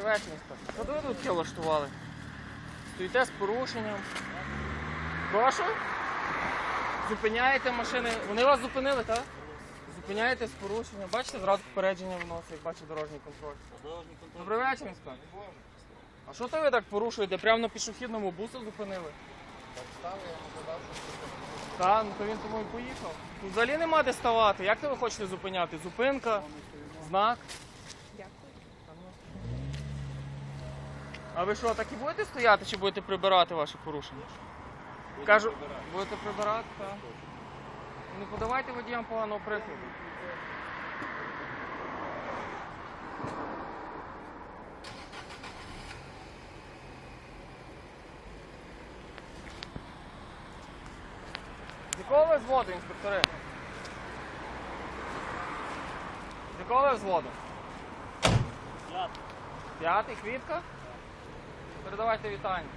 вечір, інспектор. Що ви тут таке влаштували? Стоїте з порушенням. Прошу? Зупиняєте машини. Вони вас зупинили, так? Зупиняєте з порушенням. Бачите, зразу попередження вносить, як бачите дорожній контроль. Добрий вечір, інспектор. А що то ви так порушуєте? Прямо на пішохідному бусу зупинили? Так, ну то він тому і поїхав. Тут взагалі нема де ставати. Як то ви хочете зупиняти? Зупинка, знак. А ви що, так і будете стояти чи будете прибирати ваші порушення? Кажу, будете прибирати, так. Не подавайте водіям поганого прикладу. З якого ви взводу, інспектори? З якого ви взводу? П'ятий, квітка? Передавайте вітання.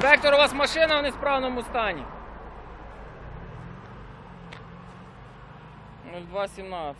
Вектор, у вас машина в несправному стані. Ну, 0217